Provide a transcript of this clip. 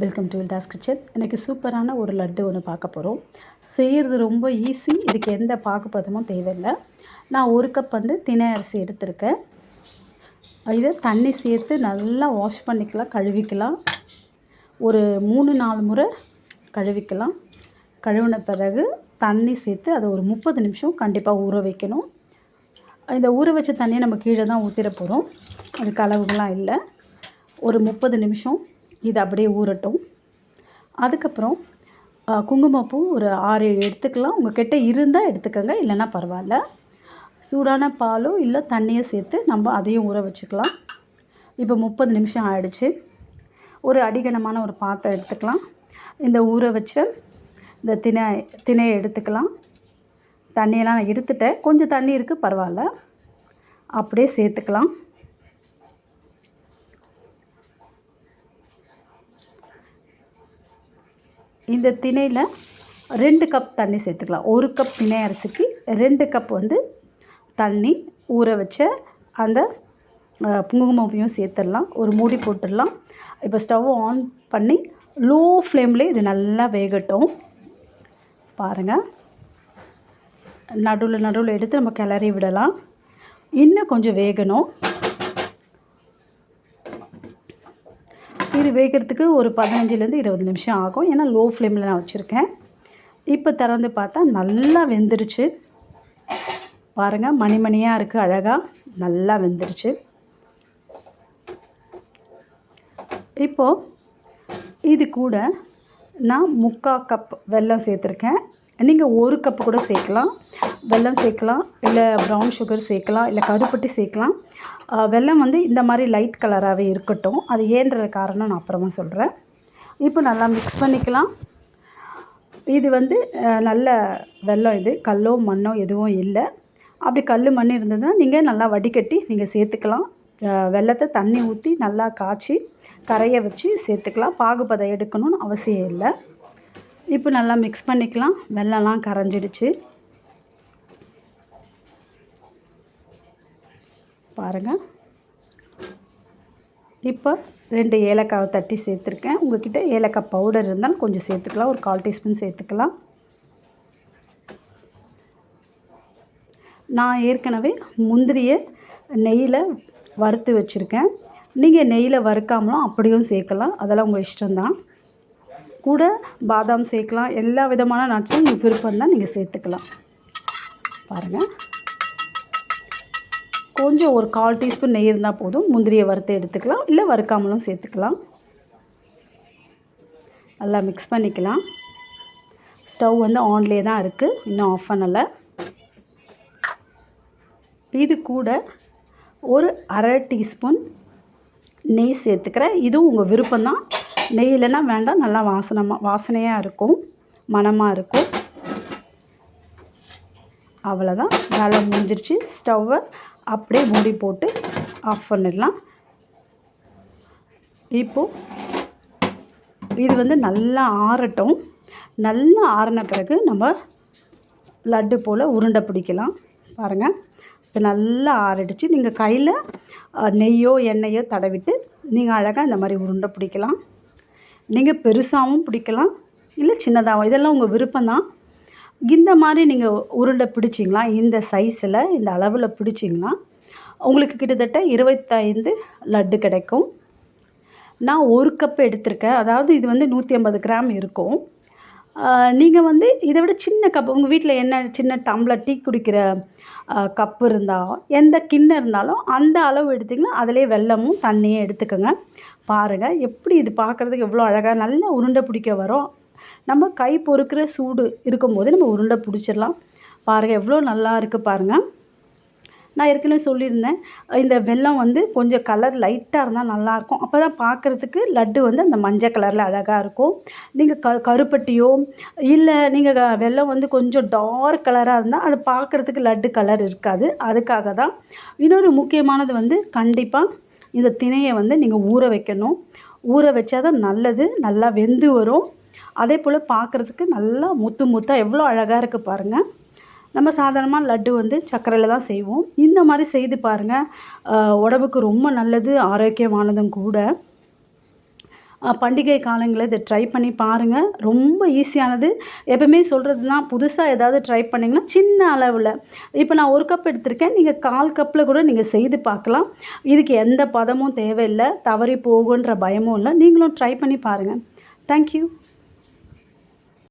Welcome to வில்டாஸ் kitchen எனக்கு சூப்பரான ஒரு லட்டு ஒன்று பார்க்க போகிறோம் செய்கிறது ரொம்ப ஈஸி இதுக்கு எந்த பாகுபதமும் தேவையில்லை. நான் ஒரு கப் வந்து தினை அரிசி எடுத்திருக்கேன். இதை தண்ணி சேர்த்து நல்லா வாஷ் பண்ணிக்கலாம் கழுவிக்கலாம். ஒரு மூணு நாலு முறை கழுவிக்கலாம். கழுவின பிறகு தண்ணி சேர்த்து அதை ஒரு முப்பது நிமிஷம் கண்டிப்பாக ஊற வைக்கணும். இந்த ஊற வச்ச தண்ணியை நம்ம கீழே தான் ஊற்றிட போகிறோம் அதுக்கு அளவுகள்லாம் இல்லை. ஒரு முப்பது நிமிஷம் இது அப்படியே ஊறட்டும். அதுக்கப்புறம் குங்குமப்பூ ஒரு ஆறு ஏழு எடுத்துக்கலாம். உங்கள் கிட்டே இருந்தால் எடுத்துக்கோங்க இல்லைன்னா பரவாயில்ல. சூடான பாலோ இல்லை தண்ணியை சேர்த்து நம்ம அதையும் ஊற வச்சுக்கலாம். இப்போ முப்பது நிமிஷம் ஆயிடுச்சு. ஒரு அடிகனமான ஒரு பாத்திரம் எடுத்துக்கலாம். இந்த ஊற வச்ச இந்த திணை திணையை எடுத்துக்கலாம். தண்ணியெல்லாம் நான் இருத்துட்டேன் கொஞ்சம் தண்ணி இருக்குது பரவாயில்ல. அப்படியே சேர்த்துக்கலாம். இந்த திணையில் ரெண்டு கப் தண்ணி சேர்த்துக்கலாம். ஒரு கப் திணை அரிசிக்கு ரெண்டு கப் வந்து தண்ணி ஊற வச்ச அந்த குங்குமப்பையும் சேர்த்துடலாம். ஒரு மூடி போட்டுடலாம். இப்போ ஸ்டவ் ஆன் பண்ணி லோ ஃப்ளேம்லேயே இது நல்லா வேகட்டும். பாருங்கள் நடுவில் நடுவில் எடுத்து நம்ம கிளறி விடலாம். இன்னும் கொஞ்சம் வேகணும். இது வேகிறதுக்கு ஒரு பதினஞ்சுலேருந்து இருபது நிமிஷம் ஆகும். ஏன்னா லோ ஃப்ளேமில் நான் வச்சுருக்கேன். இப்போ திறந்து பார்த்தா நல்லா வெந்துருச்சு. பாருங்கள் மணிமணியாக இருக்குது அழகாக நல்லா வெந்துருச்சு. இப்போது இது கூட நான் முக்கால் கப் வெல்லம் சேர்த்துருக்கேன். நீங்கள் ஒரு கப்பு கூட சேர்க்கலாம். வெல்லம் சேர்க்கலாம். இல்லை ப்ரௌன் சுகர் சேர்க்கலாம். இல்லை கருப்பட்டி சேர்க்கலாம். வெல்லம் வந்து இந்த மாதிரி லைட் கலராகவே இருக்கட்டும். அது ஏன்ற காரணம் நான் அப்புறமா சொல்கிறேன் இப்போ நல்லா மிக்ஸ் பண்ணிக்கலாம். இது வந்து நல்ல வெல்லம் இது. கல்லோ மண்ணோ எதுவும் இல்லை. அப்படி கல் மண் இருந்ததுன்னா நீங்கள் நல்லா வடிகட்டி நீங்கள் சேர்த்துக்கலாம். வெள்ளத்தை வெல்லத்தை தண்ணி ஊற்றி நல்லா காய்ச்சி கரைய வச்சு சேர்த்துக்கலாம். பாகுபதம் எடுக்கணும்னு அவசியம் இல்லை. இப்போ நல்லா மிக்ஸ் பண்ணிக்கலாம். வெள்ளம்லாம் கரைஞ்சிடுச்சு. பாருங்கள் இப்போ ரெண்டு ஏலக்காவை தட்டி சேர்த்துருக்கேன். உங்கள்கிட்ட ஏலக்காய் பவுடர் இருந்தாலும் கொஞ்சம் சேர்த்துக்கலாம். ஒரு கால் டீஸ்பூன் சேர்த்துக்கலாம். நான் ஏற்கனவே முந்திரியை நெய்யில் வறுத்து வச்சுருக்கேன். நீங்கள் நெய்யில் வறுக்காமலும் அப்படியும் சேர்க்கலாம். அதெல்லாம் உங்கள் இஷ்டம்தான். கூட பாதாம் சேர்க்கலாம். எல்லா விதமான நட்ஸும் உங்களுக்கு விருப்பம் தான் நீங்கள் சேர்த்துக்கலாம். பாருங்கள் கொஞ்சம் ஒரு கால் டீஸ்பூன் நெய் இருந்தால் போதும். முந்திரியை வறுத்து எடுத்துக்கலாம். இல்லை வறுக்காமலும் சேர்த்துக்கலாம். நல்லா மிக்ஸ் பண்ணிக்கலாம். ஸ்டவ் வந்து ஆன்லேயே தான் இருக்குது இன்னும் ஆஃப் பண்ணலை. இது கூட ஒரு அரை டீஸ்பூன் நெய் சேர்த்துக்கிறேன். இதுவும் உங்கள் விருப்பம்தான். நெய் இல்லைன்னா வேண்டாம் நல்லா வாசனமாக வாசனையாக இருக்கும் மணமாக இருக்கும். அவ்வளோதான் வேலை முடிஞ்சிருச்சு. ஸ்டவ்வை அப்படியே மூடி போட்டு ஆஃப் பண்ணிடலாம். இப்போது இது வந்து நல்லா ஆறட்டும். நல்லா ஆறின பிறகு நம்ம லட்டு போல் உருண்டை பிடிக்கலாம். பாருங்கள் இப்போ நல்லா ஆறிடுச்சு. நீங்கள் கையில் நெய்யோ எண்ணெயோ தடவிட்டு நீங்கள் அழகாக இந்த மாதிரி உருண்டை பிடிக்கலாம். நீங்கள் பெருசாகவும் பிடிக்கலாம் இல்லை சின்னதாகவும் இதெல்லாம் உங்கள் விருப்பம்தான். இந்த மாதிரி நீங்கள் உருண்டை பிடிச்சிங்களா? இந்த சைஸில் இந்த அளவில் பிடிச்சிங்கன்னா உங்களுக்கு கிட்டத்தட்ட இருபத்தைந்து லட்டு கிடைக்கும். நான் ஒரு கப் எடுத்திருக்கேன். அதாவது இது வந்து நூற்றி ஐம்பது கிராம் இருக்கும். நீங்கள் வந்து இதை விட சின்ன கப் உங்கள் வீட்டில் என்ன சின்ன டம்ளர் டீ குடிக்கிற கப் இருந்தால் எந்த கிண்ணம் இருந்தாலும் அந்த அளவு எடுத்திங்கன்னா அதிலே வெல்லமும் தண்ணியும் எடுத்துக்கோங்க. பாருங்கள் எப்படி இது பார்க்குறதுக்கு எவ்வளோ அழகாக நல்லா உருண்டை பிடிக்க வரும். நம்ம கை பொறுக்கிற சூடு இருக்கும்போது நம்ம உருண்டை பிடிச்சிடலாம். பாருங்கள் எவ்வளோ நல்லா இருக்குது பாருங்கள் நான் ஏற்கனவே சொல்லியிருந்தேன். இந்த வெல்லம் வந்து கொஞ்சம் கலர் லைட்டாக இருந்தால் நல்லாயிருக்கும். அப்போ தான் பார்க்குறதுக்கு லட்டு வந்து அந்த மஞ்சள் கலரில் அழகாக இருக்கும். நீங்கள் க கருப்பட்டியோ இல்லை நீங்கள் வெல்லம் வந்து கொஞ்சம் டார்க் கலராக இருந்தால் அது பார்க்குறதுக்கு லட்டு கலர் இருக்காது. அதுக்காக தான் இன்னொரு முக்கியமானது வந்து கண்டிப்பாக இந்த திணையை வந்து நீங்கள் ஊற வைக்கணும். ஊற வச்சா தான் நல்லது. நல்லா வெந்து வரும். அதே போல் பார்க்குறதுக்கு நல்லா முத்து முத்தாக எவ்வளோ அழகாக இருக்குது பாருங்கள் நம்ம சாதாரணமாக லட்டு வந்து சர்க்கரையில் தான் செய்வோம். இந்த மாதிரி செய்து பாருங்கள் உடம்புக்கு ரொம்ப நல்லது ஆரோக்கியமானதும் கூட. பண்டிகை காலங்களில் இதை ட்ரை பண்ணி பாருங்கள் ரொம்ப ஈஸியானது எப்பவுமே சொல்கிறதுனா புதுசாக ஏதாவது ட்ரை பண்ணிங்கன்னா சின்ன அளவில். இப்போ நான் ஒரு கப் எடுத்திருக்கேன். நீங்கள் கால் கப்பில் கூட நீங்கள் செய்து பார்க்கலாம். இதுக்கு எந்த பதமும் தேவையில்லை. தவறி போகுன்ற பயமும் இல்லை. நீங்களும் ட்ரை பண்ணி பாருங்கள் தேங்க்யூ